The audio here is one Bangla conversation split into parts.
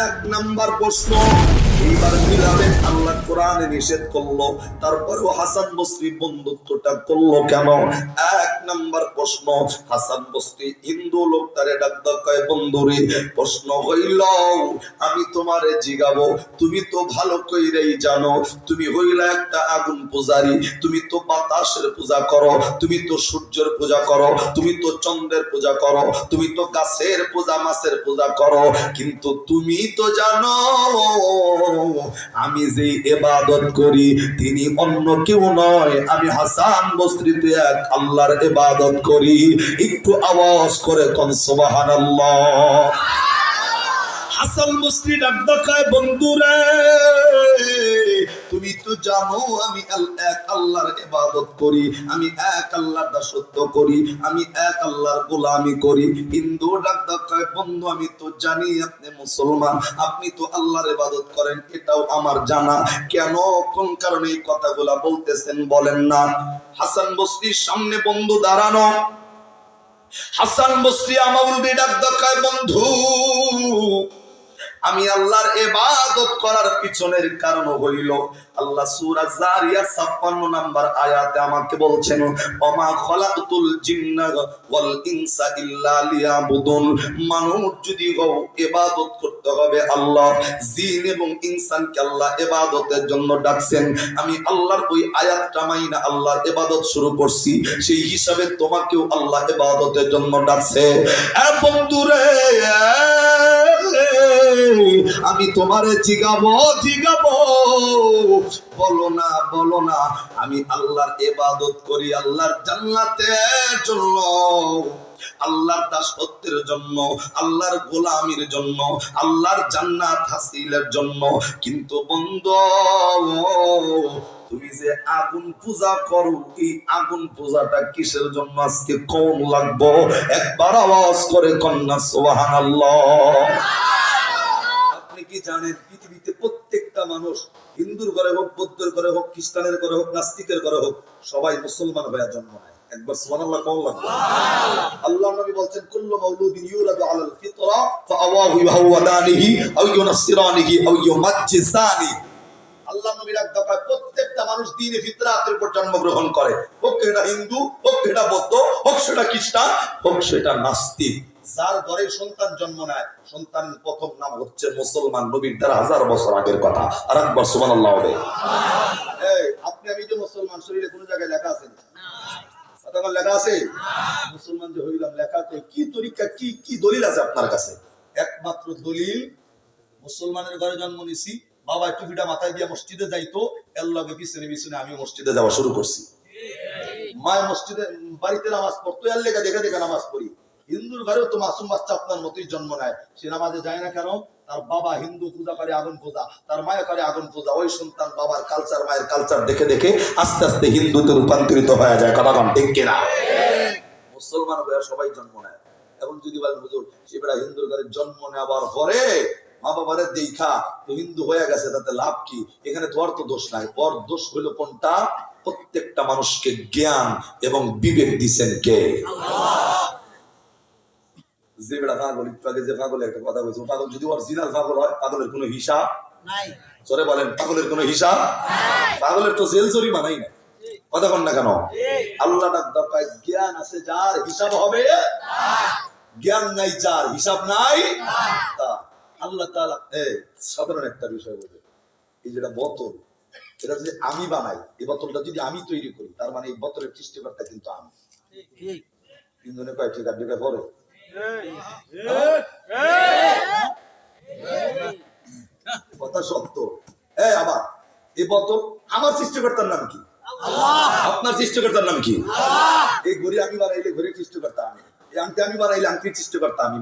এক নাম্বার প্রশ্ন। এইবার মিলাবেন আল্লাহ কোরআনে নিষেধ করল, তারপরেও হাসান বসরি বন্ধুত্বটা করল কেন? এক নাম্বার প্রশ্ন, হাসান বসরি হিন্দু লোকটারে ডাক কয়, বন্ধুরে, প্রশ্ন হইল, আমি তোমারে জিগাবো, তুমি তো ভালো কইরেই জানো, তুমি হইলা একটা আগুন পূজারি, তুমি তো বাতাসের পূজা করো, তুমি তো সূর্যের পূজা করো, তুমি তো চন্দ্রের পূজা করো, তুমি তো গাছের পূজা, মাছের পূজা করো, কিন্তু তুমি তো জানো, আমি যে এবাদত করি, তিনি অন্য কেউ নয়, আমি হাসান বস্ত্রীতে এক আল্লাহর এবাদত করি একটু আওয়াজ করে কন সুবহানাল্লাহ। হাসান বস্ত্রী ডাক দেখায় বন্ধুরে, তুমি তো জানো আমি এক আল্লাহর ইবাদত করি, আমি এক আল্লাহর দাসত্ব করি, আমি এক আল্লাহর গোলামি করি। হিন্দু ডাক দেখায় বন্ধু, আমি তো জানি আপনি মুসলমান, আপনি তো আল্লাহর ইবাদত করেন, এটাও আমার জানা। কেন কোন কারণে এই কথাগুলা বলতেছেন বলেন না। হাসান বস্তির সামনে বন্ধু দাঁড়ানো। হাসান বসরি আমাউল বিডাক বন্ধু। আমি আল্লাহর ইবাদত করার পিছনের কারণ হইল, আল্লাহ সূরা জারিয়া 56 নাম্বার আয়াতে আমাকে বলছেন, ওমা খলাকতুল জিন্না ওয়াল ইনসা ইল্লা লিয়াবুদুন। মানুষ যদি হও ইবাদত করতে হবে, আল্লাহ জিন এবং ইনসানকে আল্লাহ ইবাদতের জন্য ডাকছেন। আমি আল্লাহর ওই আয়াতটা মাইনা আল্লাহর ইবাদত শুরু করছি, সেই হিসাবে তোমাকেও আল্লাহ ইবাদতের জন্য ডাকছে। এ বন্ধুরে আমি তোমারে জিগাবো জিগাবো। বলো না বলো না, আমি আল্লাহর ইবাদত করি আল্লাহর জান্নাতের জন্য। আল্লাহর দাসত্বের জন্য, আল্লাহর গোলামির জন্য, আল্লাহর জান্নাত হাসিলের জন্য। কিন্তু বন্ধু, তুমি যে আগুন পূজা করো, এই আগুন পূজাটা কিসের জন্য আজকে কম লাগবো? একবার আওয়াজ করে কন্যা, সুবহানাল্লাহ। আপনি কি জানেন? পৃথিবীতে প্রত্যেকটা মানুষ হিন্দুর ঘরে হোক বৌদ্ধের ঘরে হোক খ্রিস্টানের ঘরে হোক নাস্তিকের ঘরে হোক সবাই মুসলমান হয়ে জন্ম নেয়। একবার সুবহানাল্লাহ কোন আল্লাহ নবী বলছেন কুল্লু মাউলুদিন ইউলাদু আলাল ফিতরা ফাআওয়াহু ইয়াহওয়াদানিহি আও ইউনাসসিরানিহি আও ইউমাজ্জিসানি আল্লাহ নবীর এক দফায় প্রত্যেকটা মানুষ দিনে ফিতরাতের উপর জন্মগ্রহণ করে। হোক এটা হিন্দু হোক এটা বৌদ্ধ হোক সেটা খ্রিস্টান হোক সেটা নাস্তিক। যার ঘরে সন্তান জন্ম নেয়। সন্তানের প্রথম নাম হচ্ছে মুসলমান নবীর দ্বারা হাজার বছর আগের কথা। আর একবার সুবহানাল্লাহ হবে। আপনি আমি যে মুসলমান শরীরে কোনো জায়গায় লেখা আছে? কতক্ষণ লেখা আছে? মুসলমান যে হইলাম কি তরিকা, কি কি দলিল আছে আপনার কাছে? একমাত্র দলিল, মুসলমানের ঘরে জন্ম নিছি, বাবা টুপিটা মাথায় দিয়ে মসজিদে যাইতো, এর লগে পিছনে পিছনে আমি মসজিদে যাওয়া শুরু করছি। মায় মসজিদে, বাড়িতে নামাজ পড়তো, এর লেগে দেখে দেখে নামাজ পড়ি। হিন্দুর ঘরেও তো মাসুম বাচ্চা আপনার মতোই জন্ম নেয়। সে নামাজে যায় না কেন? তার বাবা হিন্দু, পূজা করে আগুন পূজা। তার মায়া করে আগুন পূজা। ওই সন্তান বাবার কালচার মায়ের কালচার দেখে দেখে আস্তে আস্তে হিন্দুতে রূপান্তরিত হয়ে যায়। কথা কন ঠিক কিনা? মুসলমান হয়ে সবাই জন্ম নেয়। এখন যদি বলেন, হুজুর সেটা হিন্দুর ঘরে জন্ম নেওয়ার পরে মা বাবারে দেখা, তো হিন্দু হয়ে গেছে, তাতে লাভ কি? এখানে তোর তো দোষ নাই। ওর দোষ হইল কোনটা? প্রত্যেকটা মানুষকে জ্ঞান এবং বিবেক দিছেন কে? যে পাগল একটু আগে যে পাগল একটা কথা বলছে। পাগল যদি অরিজিনাল পাগল হয় পাগলের কোনো হিসাব নাই। সরে বলেন পাগলের কোনো হিসাব পাগলের তো জেল মানাই না কথা কন না কেন? আল্লাহ ডাক দরকার জ্ঞান আছে যার হিসাব হবে? জ্ঞান নাই যার হিসাব নাই? আল্লাহ তাআলা এই সাধারণ একটা বিষয় বলে। এই যেটা বোতল এটা যদি আমি বানাই এই বোতলটা যদি আমি তৈরি করি তার মানে এই বোতলের সৃষ্টিকর্তা কিন্তু আমি। ঠিক তিনজনে কয় ঠিক পরে কথা আবার। বোতল আমার সৃষ্টিকর্তার নাম কি? আপনার সৃষ্টিকর্তার নাম কি? এই ঘড়ি আমি বানাইলে ঘড়ির সৃষ্টিকর্তা আমি। আংটি আমি বানাইলে আংটির সৃষ্টিকর্তা আমি।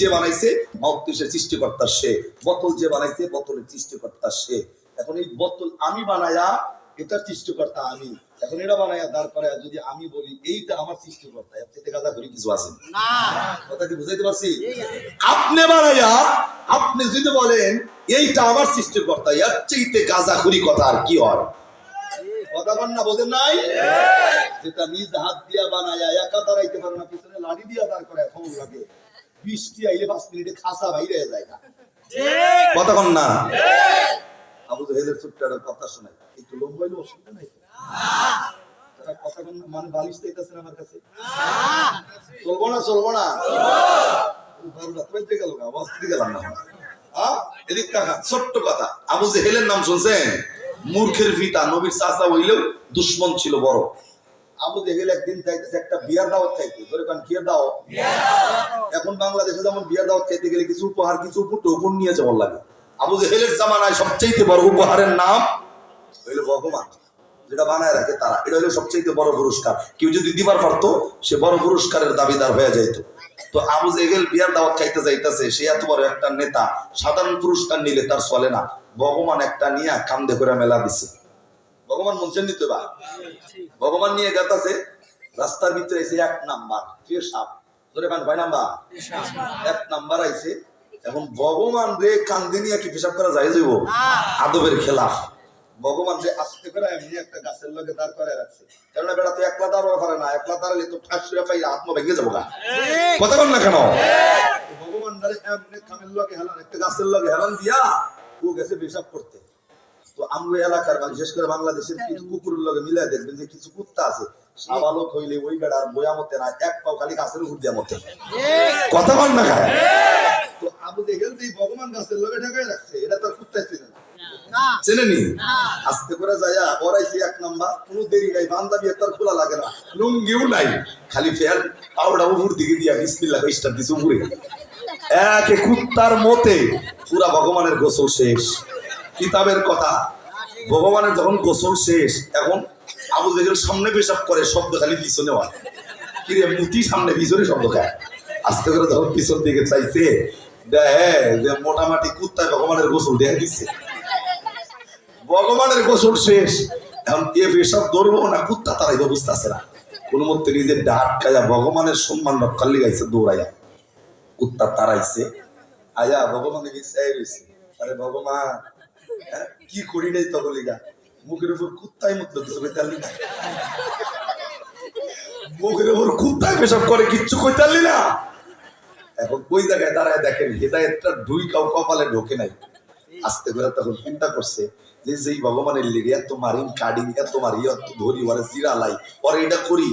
যে বানাইছে, মাউথপিসের সৃষ্টিকর্তা সে। বোতল যে বানাইছে, বোতলের সৃষ্টিকর্তা সে। এখন এই বোতল আমি বানায়া এটা সৃষ্টিকর্তা আমি। এখন এটা বানায়া দাঁড় করে যদি আমি বলি এইটা আমার সৃষ্টিকর্তা এর থেকে গাদা করি কিছু আছে না। কথা কি বুঝাইতে পারছি? আপনি বানাইয়া আপনি যদি বলেন এইটা আমার সৃষ্টিকর্তা এর চাইতে গাজাখুরি কথা আর কি হয়? কথা বল না বোঝেন নাই? যেটা নিজ হাত দিয়া বানায়া একা দাঁড়াইতে পারে না পিছনে লাড়ি দিয়া দাঁড় করে লাগে। বৃষ্টি আইলে পাঁচ মিনিটে খাসা বাইরে যায় না। কথা কন না? আবু জাহেলের ছোট্ট একটা কথা শোনাই। লোক নাই মানে দুশ্মন ছিল বড়। আবু একদিন চাইতেছে একটা বিয়ার দাওয়াত খাইতে ধরে এখন বাংলাদেশে যেমন বিয়ার দাওয়াত খাইতে গেলে কিছু উপহার, কিছু উপর নিয়ে যাওয়ার লাগে। আবু জেহেলের জামানায় সবচেয়ে বড় উপহারের নাম হইল ভগবান যেটা বানায় রাখে তারা। এটা হলো সবচেয়ে বড় পুরস্কার। কেউ যদি দিবার পারতো সে বড় পুরস্কারের দাবিদার হয়ে যাইতো। তো আবু জেহেল বিয়ার দাওয়াত খাইতে যাইতেছে সে এত বড় একটা নেতা সাধারণ পুরস্কার নিলে তার চলে না। ভগবান একটা নিয়ে কান্দে করে মেলা দিছে। ভগবান মনছেন নিতে বা ভগবান নিয়ে গেতাছে রাস্তার ভিতরে এসে এক নাম্বার ফির সাপ। ধরে কান কয় নাম্বার? এক নাম্বার আইছে। এখন ভগবান রে কান্দি নিয়ে কি পেশাব করা যায় যাইব? আদবের খেলাফ। ভগবান রে আস্তে করে এমনি একটা গাছের লগে দাঁড় করে রাখছে। কেননা বেড়া তো একলা দাঁড়ানো পারে না একলা দাঁড়ালে তো ঠাস করে পাই আত্ম ভেঙে যাব গা। কথা বল না কেন? ভগবান রে এমনি কামের লগে হেলান একটা গাছের লগে হেলান দিয়া ও গেছে পেশাব করতে। তো আমরা এলাকার বিশেষ করে বাংলাদেশের কিছু কুকুরের লগে মিলাই দেখবেন যে কিছু কুত্তা আছে সাবালক হইলে ওই বেড়ার বয়া মতে না এক পাও খালি গাছের উপর দিয়া মতে কথা বল না খায় তো আবু দেখেন যে ভগবান গাছের লগে ঢাকায় রাখছে এটা তার কুত্তাই চেনে না। চেনেনি আস্তে করে এক নাম্বার। কোনো দেরি নাই তার খোলা লাগে না। লুঙ্গিও নাই। খালি ফের পাউডা উপর দিকে দিয়া বিসমিল্লাহ স্টার দিছে উপরে। একে কুত্তার মতে পুরা ভগবানের গোসল শেষ। কিতাবের কথা ভগবানের যখন গোসল শেষ এখন আবু জেহেল সামনে পেশাব করে শব্দ খালি পিছনে হয়। কিরে মুতি সামনে পিছনে শব্দ খায়। আস্তে করে যখন পিছন দিকে চাইছে দেখে যে মোটামুটি কুত্তায় ভগবানের গোসল দেখা দিচ্ছে ভগবানের গোসল শেষ। এখন এ পেশাব ধরবো না কুত্তা তারাই বুঝতে আসে না। কোন মধ্যে নিজের ডাক খাইয়া ভগবানের সম্মান রক্ষার লিগাইছে দৌড়াইয়া। কুত্তা তারাইছে আয়া ভগবানের কাছে রয়েছে আরে ভগবান হ্যাঁ, কি করি নাই তখন লিগা? মুখের উপর কুত্তাই কইতালি না। মুখের উপর কুত্তাই পেশাব করে কিচ্ছু কইতালি না। এখন ওই জায়গায় দাঁড়ায় দেখেন হেদায়তটা দুই কাউ কপালে ঢোকে নাই। আস্তে করে তখন চিন্তা করছে যেই এত ধরি এটা করি।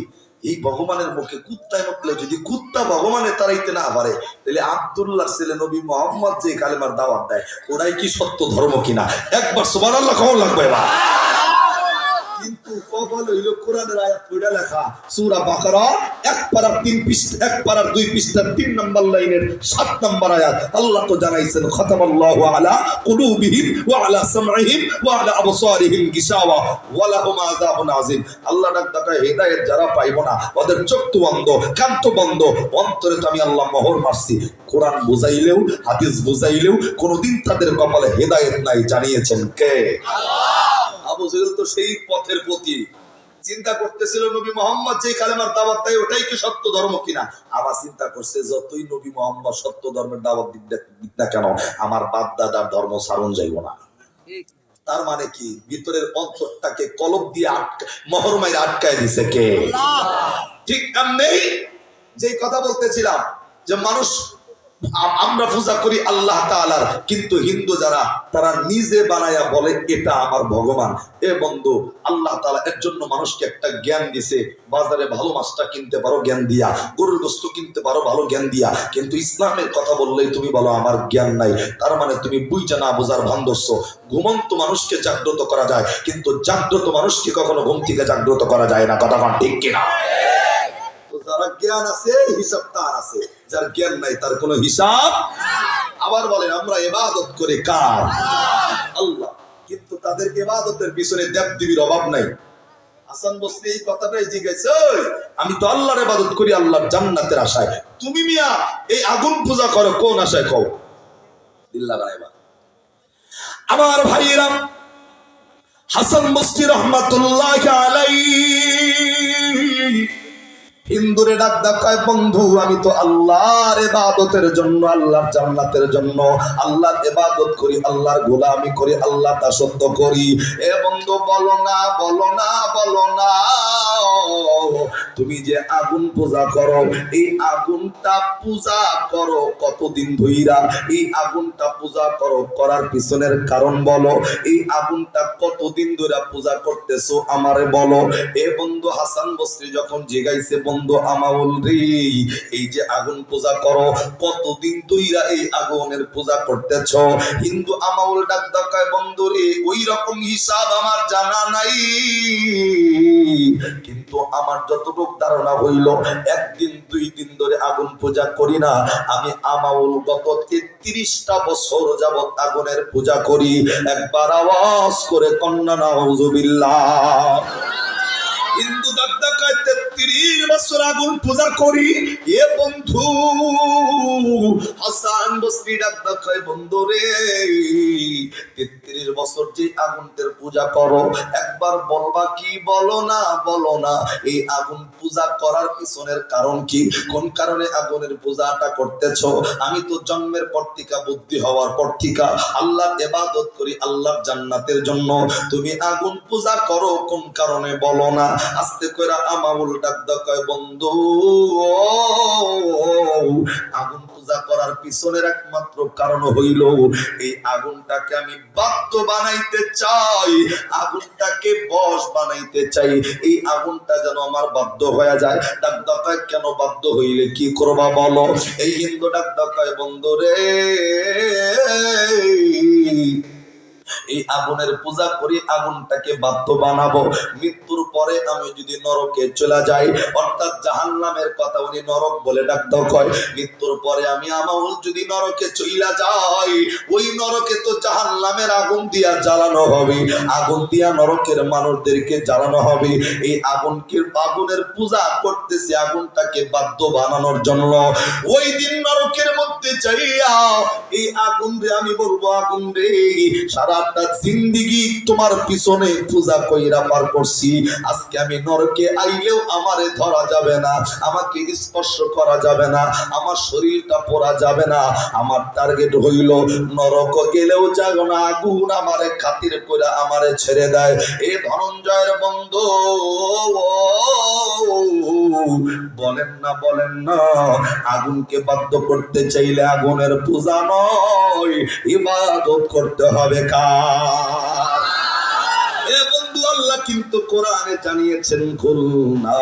এই ভগবানের মুখে কুত্তায় যদি কুত্তা ভগবানের তারাইতে না পারে, তাহলে আবদুল্লাহ ছেলে নবী মোহাম্মদ যে কালেমার দাওয়াত দেয়, ওরাই কি সত্য ধর্ম কিনা? একবার সুবান আল্লাহ লাগবে এবার। কিন্তু আল্লাহ আল্লাহ যারা পাইবো না, ওদের তো বন্ধ, কান তো বন্ধ, অন্তরে তো আমি আল্লাহ মোহর মারছি। কোরআন বুঝাইলেও, হাদিস বুঝাইলেও কোনোদিন তাদের কপালে হেদায়েত নাই, জানিয়েছেন কে? আবু জেহেল তো সেই পথের প্রতি চিন্তা করতেছিল নবী মোহাম্মদ যে কালেমার দাওয়াত দেয় ওটাই কি সত্য ধর্ম কিনা? আবার চিন্তা করছে যতই নবী মোহাম্মদ সত্য ধর্মের দাওয়াত দিক না- কেন আমার বাপ দাদার ধর্ম সারণ যাইব না। তার মানে কি? ভিতরের অন্তরটাকে কলব দিয়ে আটকা মোহর মাইরে আটকায় দিছে কে? ঠিক নেই যে কথা বলতেছিলাম যে মানুষ আমরা পূজা করি আল্লাহ তাআলার, কিন্তু হিন্দু যারা, তারা নিজে বানায়া বলে, এটা আমার ভগবান। এ বন্ধু, আল্লাহ তাআলা এর জন্য মানুষকে একটা জ্ঞান দিছে, বাজারে ভালো মাছটা কিনতে পারো, জ্ঞান দিয়া। গরুর বস্তু কিনতে পারো, ভালো জ্ঞান দিয়া। কিন্তু ইসলামের কথা বললেই তুমি বলো, আমার জ্ঞান নাই। তার মানে তুমি বুঝা না বোঝার ভান ধরছো। ঘুমন্ত মানুষকে জাগ্রত করা যায়, কিন্তু জাগ্রত মানুষকে কখনো ঘুম থেকে জাগ্রত করা যায় না। কথা ঠিক কিনা? জ্ঞান আছে হিসাব তার আছে। যার জ্ঞান নাই, তার কোনো হিসাব আবার বলেন, আমরা ইবাদত করে কার? আল্লাহ। কিন্তু তাদের ইবাদতের পিছনে অভাব নাই। আমি তো আল্লাহর করি, আল্লাহর জান্নাতের আশায়। তুমি মিয়া, এই আগুন পূজা করো, কোন আশায় কও? আমার ভাইয়েরা, হাসান বস্তি রহমাতুল্লাহ হিন্দুরে ডাক দেখায়, বন্ধু, আমি তো আল্লাহর ইবাদতের জন্য, আল্লাহর জান্নাতের জন্য, আল্লাহর ইবাদত করি, আল্লাহর গোলামি করি, আল্লাহ দাসত্ব করি। এ বন্ধু, বলো না বলো না বলো না। তুমি যে আগুন পূজা করো, এই আগুনটা পূজা করো কতদিন ধইরা? এই আগুনটা পূজা করো করার পিছনের কারণ বলো। এই আগুনটা কতদিন ধরে পূজা করতেছো আমারে বলো। এ বন্ধু, হাসান বস্রি যখন জিগাইছে, বন্ধু আমাউল রে। এই যে আগুন পূজা করো, কতদিন ধইরা এই আগুনের পূজা করতেছ? হিন্দু আমাউল ডাক ডাকায় বন্ধু রে ওই রকম হিসাব আমার জানা নাই। কিন্তু আমার যতটুক ধারণা হইল, একদিন, দুই দিন ধরে আগুন পূজা করি না। আমি আমাউল গত তেত্রিশটা বছর যাবত আগুনের পূজা করি। একবার আওয়াজ করে কন্যা, নাউজুবিল্লাহ। আগুন পূজা করি। এ বন্ধু, হাসান দাদা বন্ধু রে। তেত্রিশ বছর যে পূজা করো, একবার বলবা কি বলো না বলো না, এই আগুন পূজা করার পিছনের কারণ কি? কোন কারণে আগুনের পূজাটা করতেছ? আমি তো জন্মের পর বুদ্ধি হওয়ার পর থেকে আল্লাহর এবাদত করি আল্লাহর জান্নাতের জন্য। তুমি আগুন পূজা করো, কোন কারণে বলো না? আস্তে করে আমাউল ডাক কয়, বন্ধু, আগুন পূজা করার পিছনের একমাত্র কারণ হইল, এই আগুনটাকে আমি বাদ্য বানাইতে চাই, আগুনটাকে বশ বানাইতে চাই। এই আগুনটা যেন আমার বাধ্য হয়ে যায়। ডাক ডাকায় কেন বাধ্য হইলে কি করবা বলো? এই হিন্দু ডাক ডাকায় বন্ধু রে এই আগুনের পূজা করি, আগুনটাকে বাধ্য বানাবো। মৃত্যুর পরে আমি যদি নরকে চলে যাই, অর্থাৎ জাহান্নামের কথা উনি নরক বলে ডাকতে কয়। মৃত্যুর পরে আমি আমাউল যদি নরকে চইলা যাই, ওই নরকে তো জাহান্নামের আগুন দিয়া জ্বালানো হবে। আগুন দিয়া নরকের মানুষদেরকে জ্বালানো হবে। এই আগুনকে আগুনের পূজা করতেছে, আগুনটাকে বাধ্য বানানোর জন্য? ওই দিন নরকের মধ্যে চাইয়া এই আগুন রে, আমি বলব আগুন রে, সারাটা জিন্দিগি তোমার পিছনে পূজা কইরা পার করছি। আজকে আমি নরকে আইলেও আমারে ধরা যাবে না, আমাকে স্পর্শ করা যাবে না, আমার শরীরটা পড়া যাবে না। আমার টার্গেট হইল, নরক গেলেও যাগ না আগুন আমারে খাতির করে আমারে ছেড়ে দেয়। এ ধনঞ্জয়ের বন্ধ, বলেন না বলেন না, আগুনকে বাধ্য করতে চাইলে আগুনের পূজা নয়, ইবাদত করতে হবে কার? এ বন্ধু আল্লাহ কিন্তু কোরআনে জানিয়েছেন খুলনা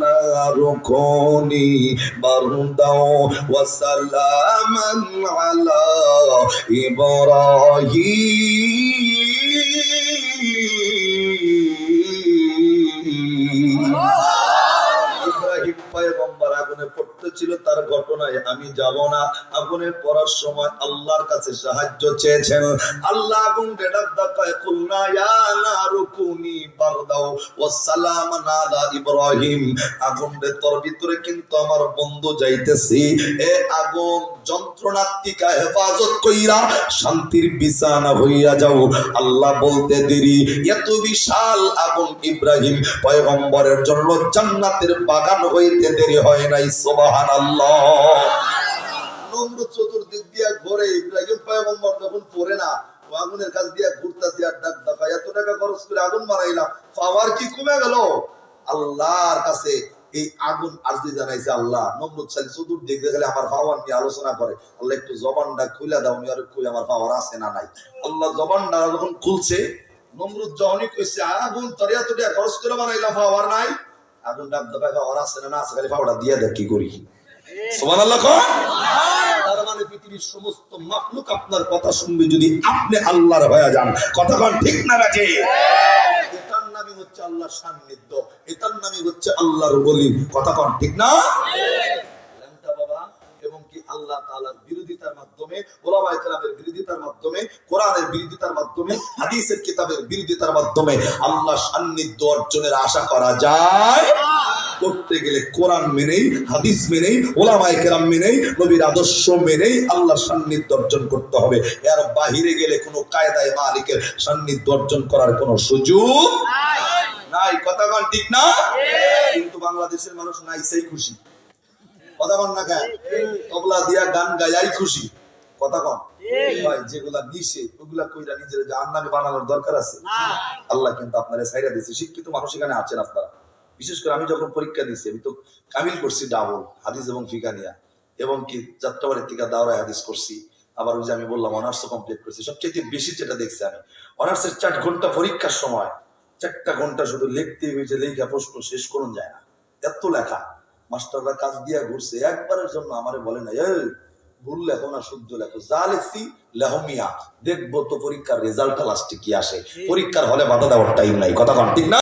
নারুকুনি বারদাও ওয়া সালামান আলা ইব্রাহিম। ইব্রাহিম পয়গম্বর আগুনে পড়তেছিল তার ঘটনায়, আমি যাব না। আগুনে পড়ার সময় আল্লাহর কাছে সাহায্য চেয়েছেন। আল্লাহ আগুন ডাকায় কুলনা, ইয়া বারদাও আলা ইব্রাহিম। আগুন তোর ভিতরে কিন্তু আমার বন্ধু যাইতেছি। এ আগুন যন্ত্রণার টিকা হেফাজত কইরা শান্তির বিছানা হইয়া যাও। আল্লাহ বলতে দেরি, এত বিশাল আগুন ইব্রাহিম, পয়গম্বরের জন্য জান্নাতের বাগান হইতে দেরি হয় নাই সুবহানাল্লাহ আলোচনা করে, আল্লাহ, একটু জবানটা খুলে দাও আর কই, আমার পাওয়ার আছে না নাই? আল্লাহ জবানটা যখন খুলছে, নমরুদ যখনই কইছে, আগুন তরিয়া তরিয়া খরচ করে বানাইলাম পাওয়ার নাই? আগুন ডাক দাবা ওরা আছে না আছে খালি পাউডার দিয়ে দেখ কি করি? সুবহানাল্লাহ কর তার মানে পৃথিবীর সমস্ত আপনার কথা শুনবে যদি আপনি আল্লাহর ভয়া যান। কথা কন ঠিক না বাজে? এটার নামই হচ্ছে আল্লাহর সান্নিধ্য এটার নামই হচ্ছে আল্লাহর বলি কথা কন ঠিক না ল্যাংটা বাবা এবং কি আল্লাহ তাআলার বিরোধিতার মাধ্যমে ওলামায়ে কেরামের বিরোধিতার মাধ্যমে কোরআনের বিরোধিতার মাধ্যমে হাদিসের কিতাবের বিরোধিতার মাধ্যমে আল্লাহ সান্নিধ্য অর্জনের আশা করা যায়। করতে গেলে কোরআন মেনেই হাদিস মেনেই ওলামায়ে কেরাম মেনেই নবীর আদর্শ মেনেই আল্লাহ সান্নিধ্য অর্জন করতে হবে। এর বাহিরে গেলে কোনো কায়দায় মালিকের সান্নিধ্য অর্জন করার কোনো সুযোগ নাই। কথা ঠিক না? কিন্তু বাংলাদেশের মানুষ নাই সেই খুশি। কথা কন না তবলা দিয়া গান গায়াই খুশি। কথা কন। ভাই যেগুলা ওগুলা কইরা নিজের জাহান্নামে বানানোর দরকার আছে। আল্লাহ কিন্তু আপনারা সাইরা দিয়েছে শিক্ষিত মানুষ এখানে আছেন আপনারা। বিশেষ করে আমি যখন পরীক্ষা আমি তো কামিল করছি ডাবল হাদিস এবং ফিকা নিয়া। এবং কি যাত্রাবাড়ির থেকে দাওরায় হাদিস করছি। আবার ওই যে আমি বললাম অনার্স কমপ্লিট করছি। সবচেয়ে বেশি যেটা দেখছি আমি অনার্সের চার ঘণ্টা পরীক্ষার সময় চারটা ঘণ্টা শুধু লিখতে হয়েছে লেখা প্রশ্ন শেষ করুন যায় না। এত লেখা। মাস্টাররা কাজ দিয়া ঘুরছে। একবারের জন্য আমারে বলে না এই ভুল লেখো না শুদ্ধ লেখো। যা লেখছি লেহমিয়া মিয়া। দেখব তো পরীক্ষার রেজাল্টটা লাস্টে কি আসে। পরীক্ষার হলে বাধা দেওয়ার টাইম নাই। কথা কন ঠিক না?